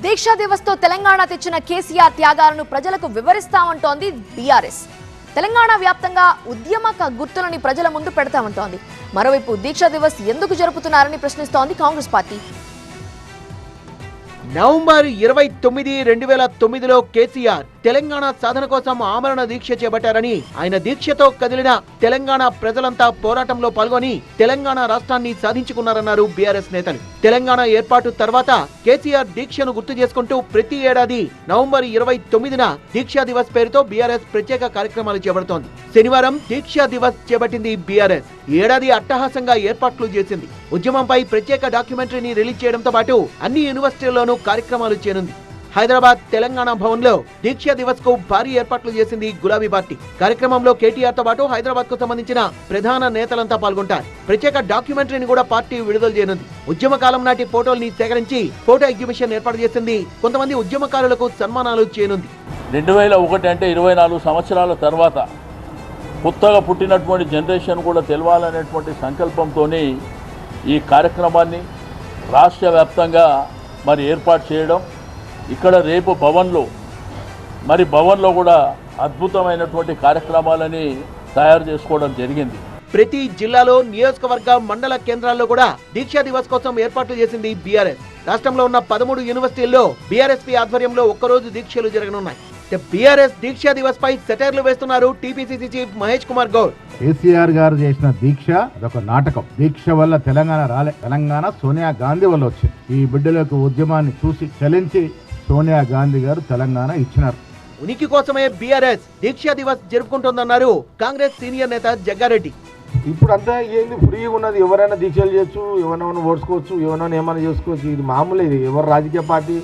దీక్షా దివస్తో తెలంగాణ తెచ్చిన కేసీఆర్ త్యాగాలను ప్రజలకు వివరిస్తామంటోంది బీఆర్ఎస్. తెలంగాణ వ్యాప్తంగా ఉద్యమక గుర్తులని ప్రజల ముందు పెడతామంటోంది. మరోవైపు దీక్షా దివస్ ఎందుకు జరుపుతున్నారని ప్రశ్నిస్తోంది కాంగ్రెస్ పార్టీ. నవంబర్ ఇరవై తొమ్మిది రెండు వేల తొమ్మిదిలో కేసీఆర్ తెలంగాణ సాధన కోసం ఆమరణ దీక్ష చేపట్టారని ఆయన దీక్షతో కదిలిన తెలంగాణ ప్రజలంతా పోరాటంలో పాల్గొని తెలంగాణ రాష్ట్రాన్ని సాధించుకున్నారన్నారు బీఆర్ఎస్ నేతలు. తెలంగాణ ఏర్పాటు తర్వాత కేసీఆర్ దీక్షను గుర్తు చేసుకుంటూ ప్రతి ఏడాది నవంబర్ ఇరవై తొమ్మిదిన దీక్షా దివస్ పేరుతో బీఆర్ఎస్ ప్రత్యేక కార్యక్రమాలు చేపడుతోంది. శనివారం దీక్షా దివస్ చేపట్టింది బీఆర్ఎస్. ఏడాది అట్టహాసంగా ఏర్పాట్లు చేసింది. ఉద్యమంపై ప్రత్యేక డాక్యుమెంటరీని రిలీజ్ చేయడంతో పాటు అన్ని యూనివర్సిటీల్లోనూ కార్యక్రమాలు చేయనుంది. హైదరాబాద్ తెలంగాణ భవన్లో దీక్షా దివస్కు భారీ ఏర్పాట్లు చేసింది గులాబీ పార్టీ. కార్యక్రమంలో కేటీఆర్తో పాటు హైదరాబాద్కు సంబంధించిన ప్రధాన నేతలంతా పాల్గొంటారు. ప్రత్యేక డాక్యుమెంటరీని కూడా పార్టీ విడుదల చేయనుంది. ఉద్యమ కాలం నాటి ఫోటోల్ని సేకరించి ఫోటో ఎగ్జిబిషన్ ఏర్పాటు చేసింది కొంతమంది ఉద్యమకారులకు సన్మానాలు చేయనుంది. రెండు వేల ఒకటి అంటే ఇరవై నాలుగు సంవత్సరాల తర్వాత కొత్తగా పుట్టినటువంటి జనరేషన్ కూడా తెలవాలనేటువంటి సంకల్పంతో ఈ కార్యక్రమాన్ని రాష్ట్ర వ్యాప్తంగా మరి ఏర్పాటు చేయడం ఇక్కడ రేపు భవన్లో మరి భవన్లో కూడా అద్భుతమైనటువంటి కార్యక్రమాలని తయారు చేసుకోవడం జరిగింది. ప్రతి జిల్లాలో నియోజకవర్గ మండల కేంద్రాల్లో కూడా దీక్షా దివస్ కోసం ఏర్పాట్లు చేసింది బీఆర్ఎస్. రాష్ట్రంలో ఉన్న పదమూడు యూనివర్సిటీల్లో బీఆర్ఎస్పీ ఆధ్వర్యంలో ఒక్కరోజు దీక్షలు జరగనున్నాయి. బీఆర్ఎస్ దీక్షా దివస్ పై సెటైర్లు వేస్తున్నారు TPCC chief Mahesh Kumar Goud. KCR garu చేసిన దీక్ష అదొక నాటకం. దీక్ష వల్ల తెలంగాణ రాలే. తెలంగాణ సోనియా గాంధీ వల్ల వచ్చింది. ఈ బిడ్డలకు ఉద్యమాన్ని చూసి చలించి సోనియా గాంధీ గారు తెలంగాణ ఇచ్చినారు. ఉనికి కోసమే బీఆర్ఎస్ దీక్షా దివస్ జరుపుకుంటోందన్నారు కాంగ్రెస్ సీనియర్ నేత జగ్గారెడ్డి. ఇప్పుడు అంతా ఏంది? ఫ్రీగా ఉన్నది. ఎవరైనా దీక్షలు చేయొచ్చు ఎవరైనా ఓడ్చుకోవచ్చు ఎవరైనా ఏమైనా చేసుకోవచ్చు. ఇది మామూలు. ఇది ఎవరు రాజకీయ పార్టీ?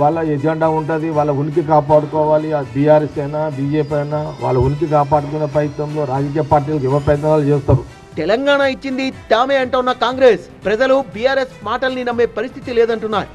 వాళ్ళ ఎజెండా ఉంటుంది వాళ్ళ ఉనికి కాపాడుకోవాలి. ఆ బీఆర్ఎస్ అయినా బీజేపీ అయినా వాళ్ళ ఉనికి కాపాడుకునే ప్రయత్నంలో రాజకీయ పార్టీలకు ఎవరు ప్రయత్నాలు చేస్తారు. తెలంగాణ ఇచ్చింది తామే అంటున్న కాంగ్రెస్. ప్రజలు బీఆర్ఎస్ మాటల్ని నమ్మే పరిస్థితి లేదంటున్నారు.